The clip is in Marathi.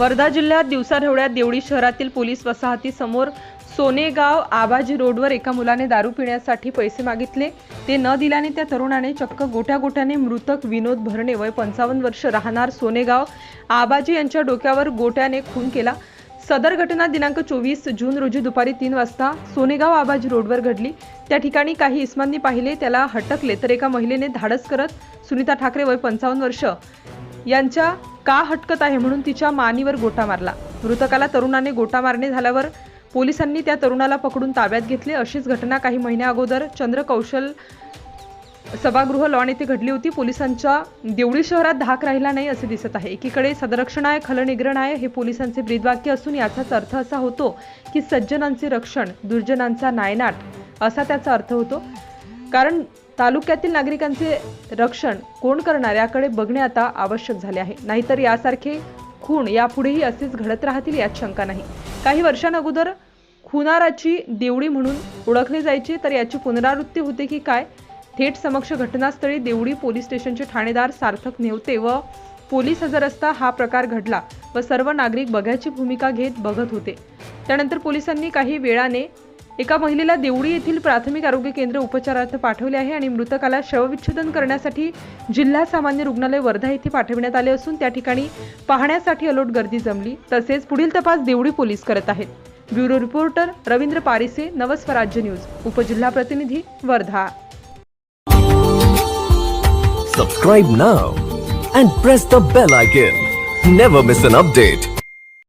वर्धा जिल्ह्यात दिवसाढवळ्यात देवळी शहरातील पोलीस वसाहतीसमोर सोनेगाव आबाजी रोडवर एका मुलाने दारू पिण्यासाठी पैसे मागितले. ते न दिल्याने त्या तरुणाने चक्क गोट्या गोट्याने मृतक विनोद भरणे वय पंचावन्न वर्ष राहणार सोनेगाव आबाजी यांच्या डोक्यावर गोट्याने खून केला. सदर घटना दिनांक चोवीस जून रोजी दुपारी तीन वाजता सोनेगाव आबाजी रोडवर घडली. त्या ठिकाणी काही इस्मांनी पाहिले त्याला हटकले तर एका महिलेने धाडस करत सुनीता ठाकरे वय पंचावन्न वर्ष यांच्या का हटकत आहे म्हणून तिच्या मानीवर गोटा मारला. मृतकाला तरुणाने गोटा मारणे झाल्यावर पोलिसांनी त्या तरुणाला पकडून ताब्यात घेतले. अशीच घटना काही महिन्या अगोदर चंद्रकौशल सभागृह लॉन येथे घडली होती. पोलिसांच्या देवळी शहरात धाक राहिला नाही असे दिसत आहे. एकीकडे खलनिग्रण आहे हे पोलिसांचे ब्रीदवाक्य असून याचाच अर्थ असा होतो की सज्जनांचे रक्षण दुर्जनांचा नायनाट असा त्याचा अर्थ होतो. कारण तालुक्यातील नागरिकांचे रक्षण कोण करणार याकडे बघणे आता आवश्यक झाले आहे. नाहीतर यासारखे खून यापुढेही असेच घडत राहतील यात शंका नाही. काही वर्षांअगोदर खुनाराची देवळी म्हणून ओळखले जायचे तर याची पुनरावृत्ती होते की काय? थेट समक्ष घटनास्थळी देवळी पोलीस स्टेशनचे ठाणेदार सार्थक नेवते व पोलीस हजर असता हा प्रकार घडला व सर्व नागरिक बघ्याची भूमिका घेत बघत होते. त्यानंतर पोलिसांनी काही वेळाने एका महिलेला देवळी येथील प्राथमिक आरोग्य केंद्र उपचारार्थ पाठवले आहे आणि मृतकाला शवविच्छेदन करण्यासाठी जिल्हा सामान्य रुग्णालय वर्धा येथे पाठविण्यात आले असून त्या ठिकाणी पाहण्यासाठी अलोट गर्दी जमली. तसेच पुढील तपास देवळी पोलीस करत आहेत. Bureau reporter Ravindra Parise Navswarajya news. उपजिल्हा प्रतिनिधी Wardha. Subscribe now and press the bell icon never miss an update